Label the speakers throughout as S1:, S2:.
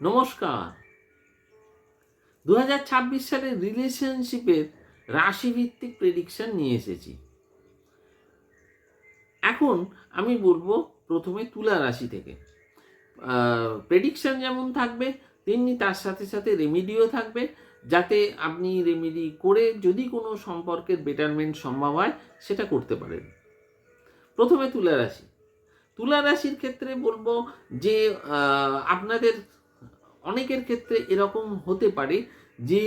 S1: নমস্কার। দু সালের রিলেশনশিপের রাশিভিত্তিক প্রেডিকশন নিয়ে এসেছি। এখন আমি বলব প্রথমে তুলা রাশি থেকে। প্রেডিকশন যেমন থাকবে, তেমনি তার সাথে সাথে রেমিডিও থাকবে। যাতে আপনি রেমিডি করে যদি কোনো সম্পর্কের বেটারমেন্ট সম্ভব হয়, সেটা করতে পারেন। প্রথমে তুলা রাশি। তুলা রাশির ক্ষেত্রে বলব যে আপনাদের অনেকের ক্ষেত্রে এরকম হতে পারে যে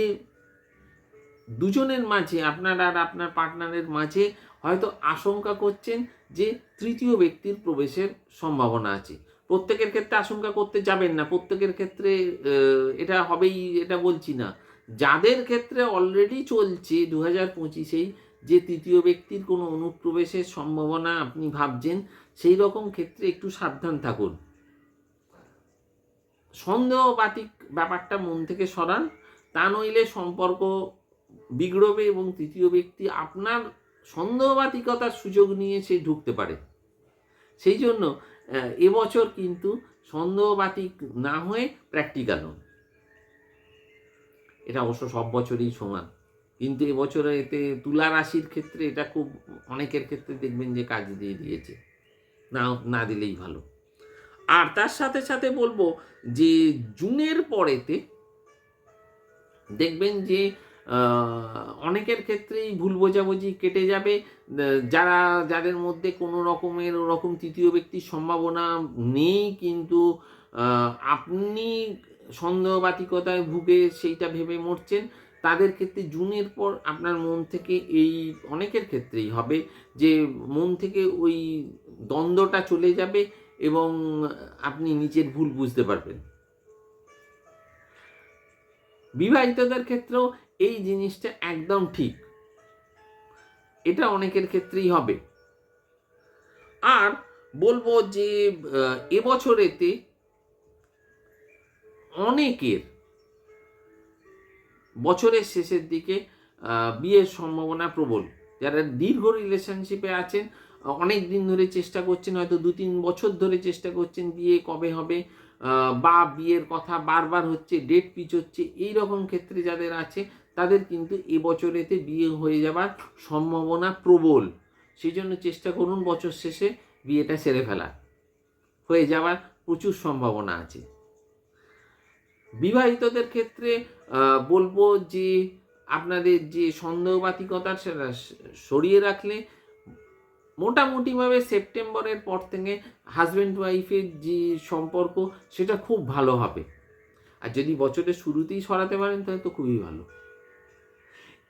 S1: দুজনের মাঝে, আপনার আর আপনার পার্টনারের মাঝে হয়তো আশঙ্কা করছেন যে তৃতীয় ব্যক্তির প্রবেশের সম্ভাবনা আছে। প্রত্যেকের ক্ষেত্রে আশঙ্কা করতে যাবেন না। প্রত্যেকের ক্ষেত্রে এটা হবেই, এটা বলছি না। যাদের ক্ষেত্রে অলরেডি চলছে দু হাজার পঁচিশেই যে তৃতীয় ব্যক্তির কোনো অনুপ্রবেশের সম্ভাবনা আপনি ভাবছেন, সেই রকম ক্ষেত্রে একটু সাবধান থাকুন। সন্দেহবাতিক ব্যাপারটা মন থেকে সরান। তা নইলে সম্পর্ক বিগড়বে এবং তৃতীয় ব্যক্তি আপনার সন্দেহবাতিকতার সুযোগ নিয়ে সে ঢুকতে পারে। সেই জন্য এবছর কিন্তু সন্দেহবাতিক না হয়ে প্র্যাকটিক্যাল হন এটা অবশ্য সব বছরই সমান। কিন্তু এবছরে এতে তুলা রাশির ক্ষেত্রে এটা খুব অনেকের ক্ষেত্রে দেখবেন যে কাজ দিয়ে দিয়েছে। না না দিলেই ভালো। আর তার সাথে সাথে বলব যে জুনের পরেতে দেখবেন যে অনেকের ক্ষেত্রেই ভুল বোঝাবুঝি কেটে যাবে। যারা, যাদের মধ্যে কোনো রকমের ওরকম তৃতীয় ব্যক্তির সম্ভাবনা নেই কিন্তু আপনি সন্দেহবাতিকতায় ভুগে সেইটা ভেবে মরছেন, তাদের ক্ষেত্রে জুনের পর আপনার মন থেকে এই অনেকের ক্ষেত্রেই হবে যে মন থেকে ওই দ্বন্দ্বটা চলে যাবে এবং আপনি নিজের ভুল বুঝতে পারবেন। বিবাহিতদের ক্ষেত্রেও এই জিনিসটা একদম ঠিক। এটা অনেকের ক্ষেত্রেই হবে। আর বলব যে এবছরেতে অনেকের বছরের শেষের দিকে বিয়ের সম্ভাবনা প্রবল। যারা দীর্ঘ রিলেশনশিপে আছেন অনেক দিন ধরে চেষ্টা করছেন, হয়তো দু তিন বছর ধরে চেষ্টা করছেন বিয়ে কবে হবে। বা বিয়ের কথা বারবার হচ্ছে ডেট পিচ হচ্ছে এই রকম ক্ষেত্রে যাদের আছে, তাদের কিন্তু এবছরেতে বিয়ে হয়ে যাবার সম্ভাবনা প্রবল। সেই জন্য চেষ্টা করুন বছর শেষে বিয়েটা সেরে ফেলার। হয়ে যাওয়ার প্রচুর সম্ভাবনা আছে। বিবাহিতদের ক্ষেত্রে বলব যে আপনাদের যে সন্দেহবাতিকতা সেটা সরিয়ে রাখলে মোটামুটিভাবে সেপ্টেম্বরের পর থেকে হাজব্যান্ড ওয়াইফের যে সম্পর্ক, সেটা খুব ভালো হবে। আর যদি বছরের শুরুতেই সরাতে পারেন, তাহলে তো খুবই ভালো।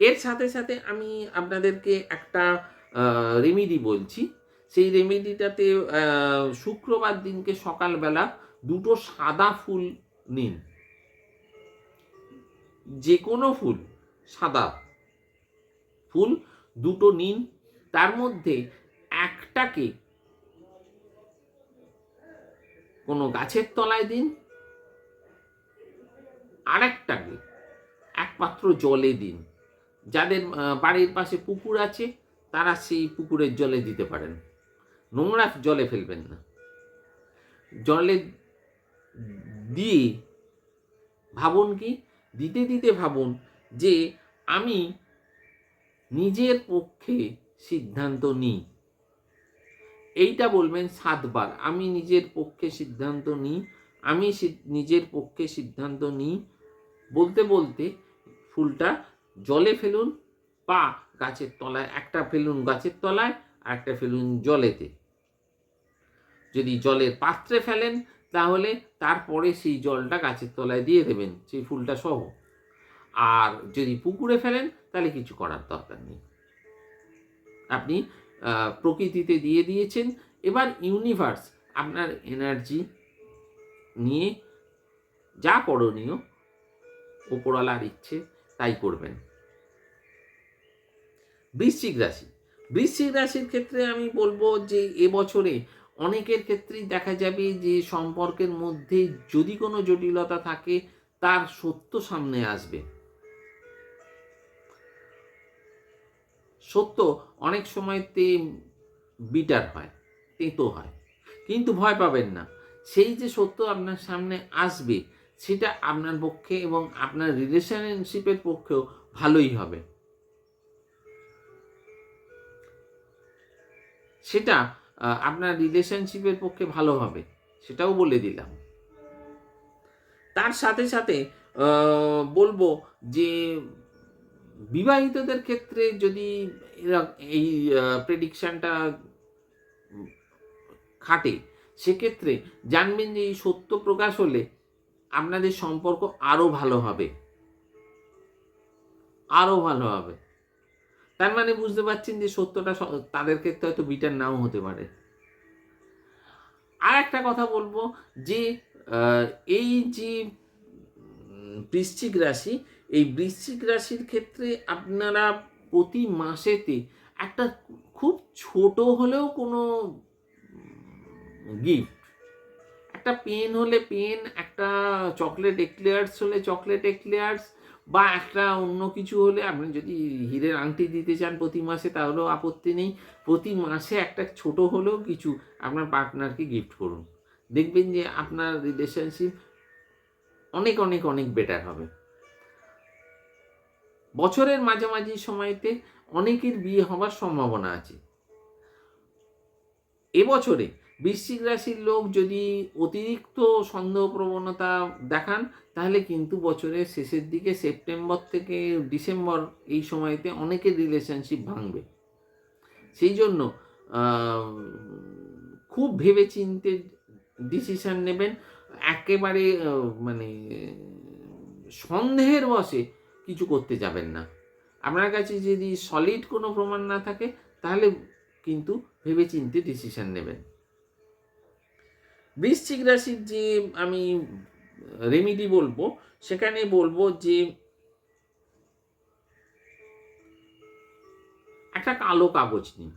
S1: এর সাথে সাথে আমি আপনাদেরকে একটা রেমিডি বলছি। সেই রেমিডিটাতে শুক্রবার দিনকে সকালবেলা দুটো সাদা ফুল নিন। যে কোনো ফুল, সাদা ফুল দুটো নিন। তার মধ্যে একটাকে কোনো গাছের তলায় দিন। আরেকটাকে এক পাত্র জলে দিন। যাদের বাড়ির পাশে পুকুর আছে, তারা সেই পুকুরের জলে দিতে পারেন। নোংরা জলে ফেলবেন না। জলে দিয়ে ভাবুন কি? দিতে দিতে ভাবুন যে, আমি নিজের পক্ষে সিদ্ধান্ত নিই। এইটা বলবেন সাতবার। আমি নিজের পক্ষে সিদ্ধান্ত নিই, আমি নিজের পক্ষে সিদ্ধান্ত নিই। বলতে বলতে ফুলটা জলে ফেলুন, পা গাছের তলায়, একটা ফেলুন গাছের তলায়, আর একটা ফেলুন জলেতে। যদি জলের পাত্রে ফেলেন, তাহলে তারপরে সেই জলটা গাছের তলায় দিয়ে দেবেন, সেই ফুলটা সহ। আর যদি পুকুরে ফেলেন, তাহলে কিছু করার দরকার নেই। আপনি প্রকৃতিতে দিয়ে দিয়েছেন। এবার ইউনিভার্স আপনার এনার্জি নিয়ে যা করণীয় ওপরওয়ালার ইচ্ছে তাই করবেন। বৃশ্চিক রাশি, বৃশ্চিক রাশির ক্ষেত্রে আমি বলব যে এবছরে অনেকের ক্ষেত্রেই দেখা যাবে যে সম্পর্কের মধ্যে যদি কোনো জটিলতা থাকে, তার সত্য সামনে আসবে। সত্য অনেক সময়তে বিটার হয়, তেতো হয়। কিন্তু ভয় পাবেন না। সেই যে সত্য আপনার সামনে আসবে, সেটা আপনার পক্ষে এবং আপনার রিলেশনশিপের পক্ষেও ভালোই হবে। সেটা আপনার রিলেশনশিপের পক্ষে ভালো হবে, সেটাও বলে দিলাম। তার সাথে সাথে বলব যে বিবাহিতদের ক্ষেত্রে যদি এই প্রেডিকশনটা খাটে, সেক্ষেত্রে জানবেন যে এই সত্য প্রকাশ হলে আপনাদের সম্পর্ক আরও ভালো হবে। আরও ভালো হবে। তার মানে বুঝতে পারছেন যে সত্যটা তাদের ক্ষেত্রে হয়তো বিটার নাও হতে পারে। আর একটা কথা বলব যে এই যে বৃশ্চিক রাশি এই বৃশ্চিক রাশির ক্ষেত্রে আপনারা প্রতি মাসেতে একটা খুব ছোট হলেও কোনো গিফট একটা পেন হলে পেন একটা চকলেট এক্লেয়ার্স হলে চকলেট এক্লেয়ার্স বা একটা অন্য কিছু হলে আপনি যদি হীরের আংটি দিতে চান প্রতি মাসে তাহলেও আপত্তি নেই। প্রতি মাসে একটা ছোট হলেও কিছু আপনার পার্টনারকে গিফট করুন। দেখবেন যে আপনার রিলেশনশিপ অনেক অনেক অনেক বেটার হবে। বছরের মাঝামাঝি সময়তে অনেকের বিয়ে হওয়ার সম্ভাবনা আছে। এবছরে বৃশ্চিক রাশির লোক যদি অতিরিক্ত সন্দেহ প্রবণতা দেখান, তাহলে কিন্তু বছরের শেষের দিকে সেপ্টেম্বর থেকে ডিসেম্বর এই সময়তে অনেকের রিলেশনশিপ ভাঙবে। সেই জন্য খুব ভেবে চিনতে ডিসিশন নেবেন। একেবারে মানে সন্দেহের বসে কিছু করতে যাবেন না। আপনার কাছে যদি সলিড কোনো প্রমাণ না থাকে, তাহলে কিন্তু ভেবে চিনতে ডিসিশন নেবেন। বৃশ্চিক রাশির যে আমি রেমিডি বলব, সেখানে বলব যে একটা কালো কাগজ নিন।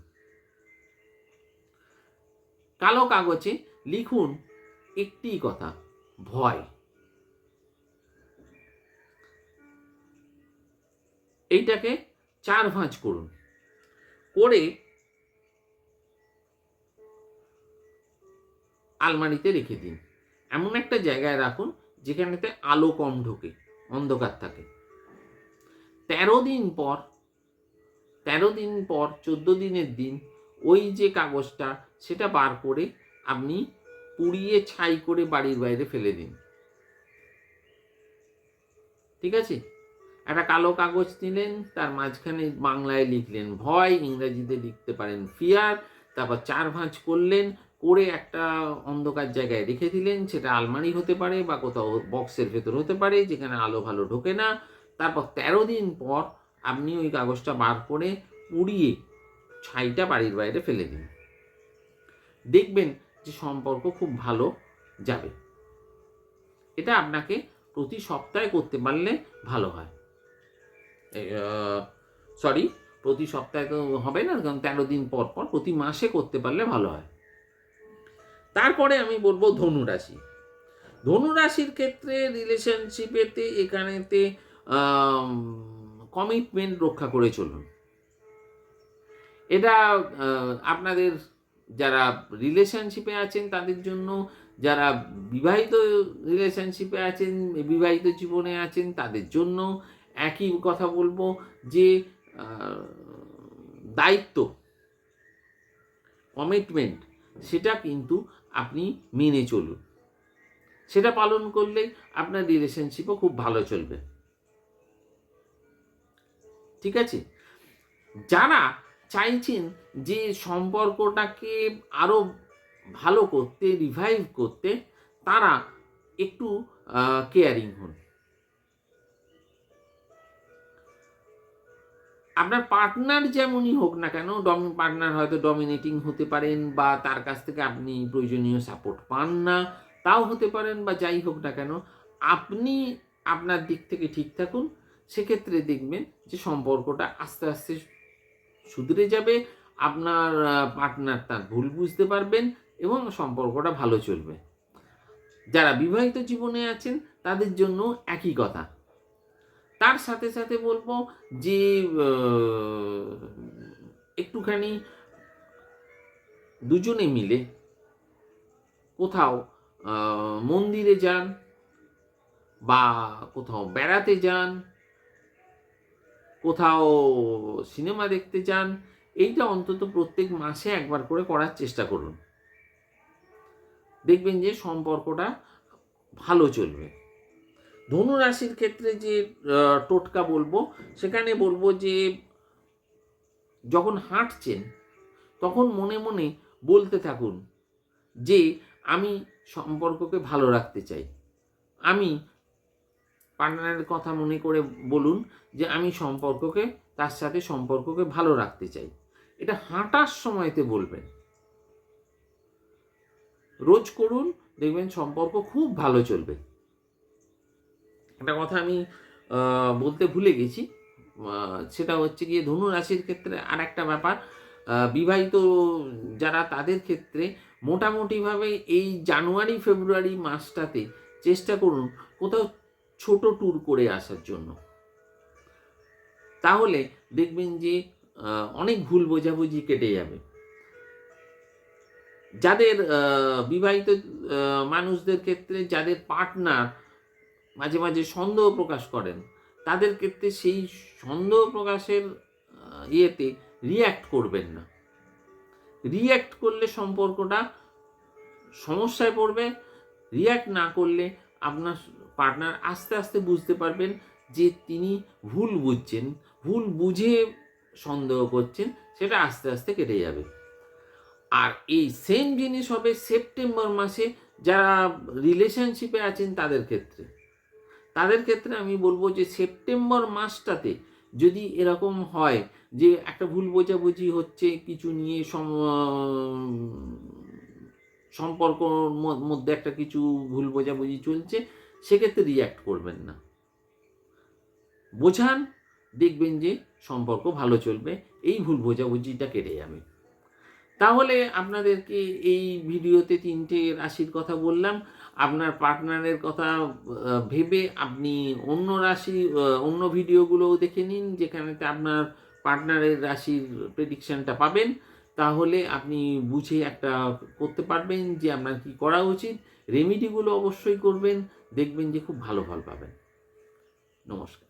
S1: কালো কাগজে লিখুন একটি কথা, ভয়। এইটাকে চার ভাঁজ করুন। করে আলমারিতে রেখে দিন। এমন একটা জায়গায় রাখুন যেখানেতে আলো কম ঢোকে, অন্ধকার থাকে। তেরো দিন পর, তেরো দিন পর, চোদ্দ দিনের দিন ওই যে কাগজটা, সেটা বার করে আপনি পুড়িয়ে ছাই করে বাড়ির বাইরে ফেলে দিন। ঠিক আছে? একটা কালো কাগজ নিলেন, তার মাঝখানে বাংলায় লিখলেন, ভয়, ইংরাজিতে লিখতে পারেন ফিয়ার তারপর চার ভাঁজ করলেন, করে একটা অন্ধকার জায়গায় রেখে দিলেন, সেটা আলমারি হতে পারে বা কোথাও বক্সের ভেতর হতে পারে, যেখানে আলো ভালো ঢোকে না। তারপর তেরো দিন পর আপনি ওই কাগজটা বার করে পুড়িয়ে ছাইটা বাড়ির বাইরে ফেলে দিন। দেখবেন যে সম্পর্ক খুব ভালো যাবে। এটা আপনাকে প্রতি সপ্তাহে করতে পারলে ভালো হয়। সরি প্রতি সপ্তাহে তো হবে না, কারণ তেরো দিন পর পর প্রতি মাসে করতে পারলে ভালো হয়। তারপরে আমি বলব ধনু রাশি। ধনু রাশির ক্ষেত্রে রিলেশনশিপেতে এখানেতে কমিটমেন্ট রক্ষা করে চলুন। এটা আপনাদের যারা রিলেশনশিপে আছেন, তাদের জন্য যারা বিবাহিত রিলেশনশিপে আছেন, বিবাহিত জীবনে আছেন, তাদের জন্য একই কথা বলব যে দায়িত্ব কমিটমেন্ট সেটা কিন্তু আপনি মেনে চলুন। সেটা পালন করলে আপনার রিলেশনশিপও খুব ভালো চলবে। ঠিক আছে? যারা চাইছেন যে সম্পর্কটাকে আরও ভালো করতে রিভাইভ করতে, তারা একটু কেয়ারিং হন। আপনার পার্টনার যেমনই হোক না কেন, ডমি পার্টনার হয়তো ডমিনেটিং হতে পারেন বা তার কাছ থেকে আপনি প্রয়োজনীয় সাপোর্ট পান না, তাও হতে পারেন বা যাই হোক না কেন, আপনি আপনার দিক থেকে ঠিক থাকুন। সেক্ষেত্রে দেখবেন যে সম্পর্কটা আস্তে আস্তে সুধরে যাবে, আপনার পার্টনার তার ভুল বুঝতে পারবেন এবং সম্পর্কটা ভালো চলবে। যারা বিবাহিত জীবনে আছেন, তাদের জন্য একই কথা। তার সাথে সাথে বলব যে একটুখানি দুজনে মিলে কোথাও মন্দিরে যান বা কোথাও বেড়াতে যান, কোথাও সিনেমা দেখতে যান, এইটা অন্তত প্রত্যেক মাসে একবার করে করার চেষ্টা করুন। দেখবেন যে সম্পর্কটা ভালো চলবে। ধনু রাশির ক্ষেত্রে যে টোটকা বলব, সেখানে বলব যে, যখন হাঁটছেন, তখন মনে মনে বলতে থাকুন যে, আমি সম্পর্ককে ভালো রাখতে চাই। আমি পার্টনারের কথা মনে করে বলুন যে, আমি সম্পর্ককে, তার সাথে সম্পর্ককে ভালো রাখতে চাই। এটা হাঁটার সময়তে বলবেন। রোজ করুন, দেখবেন সম্পর্ক খুব ভালো চলবে। একটা কথা আমি বলতে ভুলে গেছি। সেটা হচ্ছে গিয়ে ধনু রাশির ক্ষেত্রে আর একটা ব্যাপার বিবাহিত যারা তাদের ক্ষেত্রে মোটামুটিভাবে এই জানুয়ারি, ফেব্রুয়ারি মাসটাতে চেষ্টা করুন কোথাও ছোট ট্যুর করে আসার জন্য। তাহলে দেখবেন যে অনেক ভুল বোঝাবুঝি কেটে যাবে। যাদের বিবাহিত মানুষদের ক্ষেত্রে যাদের পার্টনার মাঝে মাঝে সন্দেহ প্রকাশ করেন। তাদের ক্ষেত্রে সেই সন্দেহ প্রকাশের ইয়েতে রিয়্যাক্ট করবেন না। রিয়্যাক্ট করলে সম্পর্কটা সমস্যায় পড়বে। রিয়্যাক্ট না করলে আপনার পার্টনার আস্তে আস্তে বুঝতে পারবেন যে তিনি ভুল বুঝছেন, ভুল বুঝে সন্দেহ করছেন, সেটা আস্তে আস্তে কেটে যাবে। আর এই সেম জিনিস হবে সেপ্টেম্বর মাসে যারা রিলেশনশিপে আছেন তাদের ক্ষেত্রে। তাদের ক্ষেত্রে আমি বলব যে সেপ্টেম্বর মাসটাতে যদি এরকম হয় যে একটা ভুল বোঝাবুঝি হচ্ছে, কিছু নিয়ে সম- সম্পর্কর মধ্যে একটা কিছু ভুল বোঝাবুঝি চলছে, সেক্ষেত্রে রিয়্যাক্ট করবেন না। বোঝান, দেখবেন যে সম্পর্ক ভালো চলবে, এই ভুল বোঝাবুঝিটা কেটে যাবে। তাহলে আপনাদেরকে এই ভিডিওতে তিনটে রাশির কথা বললাম। আপনার পার্টনারের কথা ভেবে আপনি অন্য রাশি অন্য ভিডিওগুলোও দেখে নিন, যেখানেতে আপনার পার্টনারের রাশির প্রেডিকশনটা পাবেন। তাহলে আপনি বুঝে একটা করতে পারবেন যে আপনার কি করা উচিত। রেমিডিগুলো অবশ্যই করবেন, দেখবেন যে খুব ভালো ফল পাবেন। নমস্কার।